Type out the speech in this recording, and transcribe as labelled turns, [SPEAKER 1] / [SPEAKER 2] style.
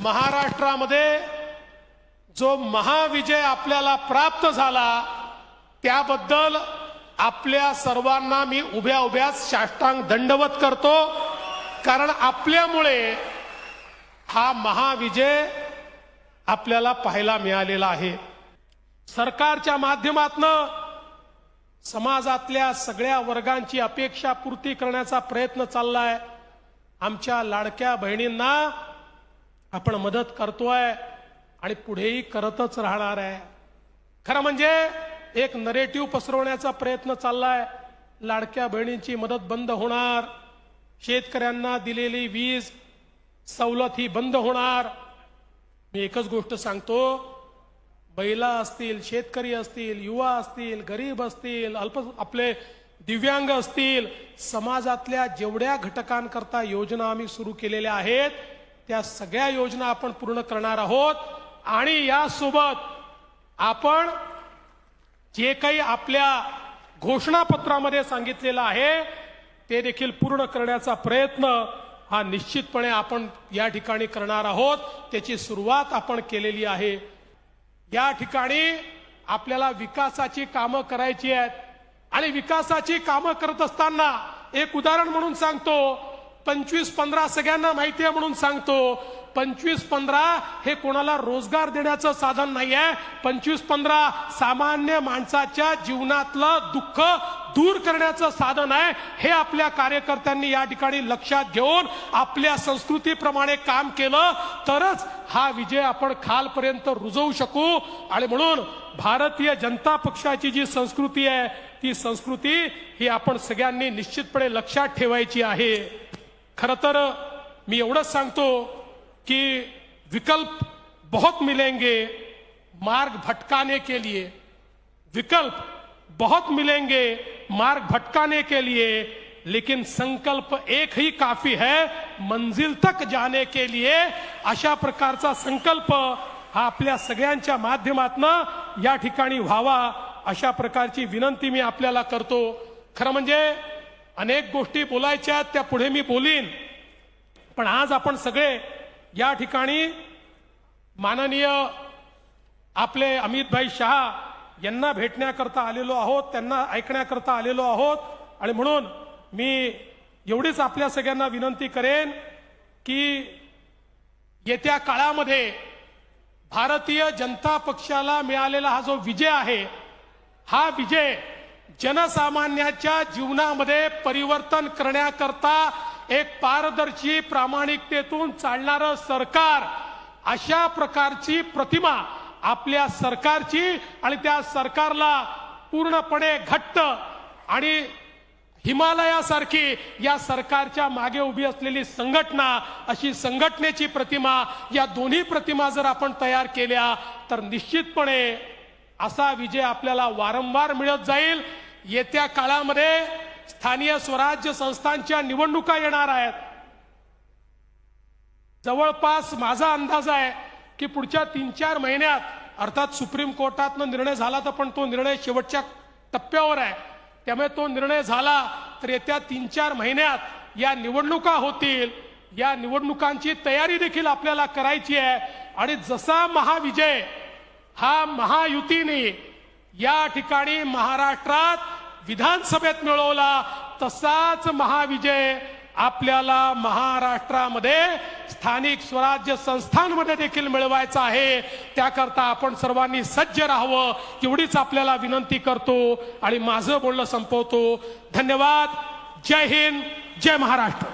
[SPEAKER 1] महाराष्ट्रामध्ये जो महाविजय आपल्याला प्राप्त झाला त्याबद्दल आपल्या सर्वांना मी उभ्या उभ्या साष्टांग दंडवत करतो. कारण आपल्यामुळे हा महाविजय आपल्याला पाहायला मिळालेला आहे. सरकारच्या माध्यमातनं समाजातल्या सगळ्या वर्गांची अपेक्षा पूर्ती करण्याचा प्रयत्न चाललाय. आमच्या लाडक्या बहिणींना आपण मदत करतोय आणि पुढेही करतच राहणार आहे. खरं म्हणजे एक नरेटिव्ह पसरवण्याचा प्रयत्न चाललाय. लाडक्या बहिणींची मदत बंद होणार. शेतकऱ्यांना दिलेली वीज सवलत ही बंद होणार. मी एकच गोष्ट सांगतो. महिला असतील शेतकरी असतील युवा असतील गरीब असतील अल्प आपले दिव्यांग असतील समाजातल्या जेवढ्या घटकांकरता योजना आम्ही सुरू केलेल्या आहेत त्या सगळ्या योजना आपण पूर्ण करणार आहोत. आणि यासोबत आपण जे काही आपल्या घोषणापत्रामध्ये सांगितलेलं आहे ते देखील पूर्ण करण्याचा प्रयत्न हा निश्चितपणे आपण या ठिकाणी करणार आहोत. त्याची सुरुवात आपण केलेली आहे. या ठिकाणी आपल्याला विकासाची कामं करायची आहेत. आणि विकासाची कामं करत असताना एक उदाहरण म्हणून सांगतो. पंचवीस पंधरा सगळ्यांना माहिती आहे म्हणून सांगतो. पंचवीस पंधरा हे कोणाला रोजगार देण्याचं साधन नाही आहे पंचवीस पंधरा सामान्य माणसाच्या जीवनातलं दुःख दूर करण्याचं साधन आहे. हे आपल्या कार्यकर्त्यांनी या ठिकाणी लक्षात घेऊन आपल्या संस्कृतीप्रमाणे काम केलं तरच हा विजय आपण खालपर्यंत रुजवू शकू. आणि म्हणून भारतीय जनता पक्षाची जी संस्कृती आहे ती संस्कृती ही आपण सगळ्यांनी निश्चितपणे लक्षात ठेवायची आहे. खर तर मी एवढंच सांगतो की विकल्प बहुत मिलेंगे मार्ग भटकाने के लिए. विकल्प बहुत मिलेंगे मार्ग भटकाने के लिए लेकिन संकल्प एक ही काफी है मंजिल तक जाने के लिए. अशा प्रकारचा संकल्प हा आपल्या सगळ्यांच्या माध्यमातनं या ठिकाणी व्हावा अशा प्रकारची विनंती मी आपल्याला करतो. खरं म्हणजे अनेक गोष्टी बोलायच्या त्या पुढे मी बोलीन. पण आज आपण सगळे या ठिकाणी माननीय आपले अमितभाई शहा यांना भेटण्याकरता आलेलो आहोत त्यांना ऐकण्याकरता आलेलो आहोत आणि म्हणून मी एवढीच आपल्या सगळ्यांना विनंती करेन की येत्या काळामध्ये भारतीय जनता पक्षाला मिळालेला हा जो विजय आहे हा विजय जनसामान्याच्या जीवनामध्ये परिवर्तन करण्याकरता एक पारदर्शी प्रामाणिकतेतून चालणारं सरकार अशा प्रकारची प्रतिमा आपल्या सरकारची आणि त्या सरकारला पूर्णपणे घट्ट आणि हिमालयासारखी या सरकारच्या मागे उभी असलेली संघटना अशी संघटनेची प्रतिमा या दोन्ही प्रतिमा जर आपण तयार केल्या तर निश्चितपणे असा विजय आपल्याला वारंवार मिळत जाईल. येत्या काळामध्ये स्थानीय स्वराज्य संस्थांच्या निवडणुका येणार आहेत. जवळपास माझा अंदाज आहे की पुढच्या तीन चार महिन्यात अर्थात सुप्रीम कोर्टातनं निर्णय झाला तर पण तो निर्णय शेवटच्या टप्प्यावर आहे. त्यामुळे तो निर्णय झाला तर येत्या तीन चार महिन्यात या निवडणुका होतील. या निवडणुकांची तयारी देखील आपल्याला करायची आहे. आणि जसा महाविजय हा महायुतीने या ठिकाणी महाराष्ट्रात विधानसभेत मिळवला तसाच महाविजय आपल्याला महाराष्ट्रामध्ये स्थानिक स्वराज्य संस्थांमध्ये देखील मिळवायचा आहे. त्याकरता आपण सर्वांनी सज्ज राहावं एवढीच आपल्याला विनंती करतो आणि माझं बोलणं संपवतो. धन्यवाद. जय हिंद. जय महाराष्ट्र.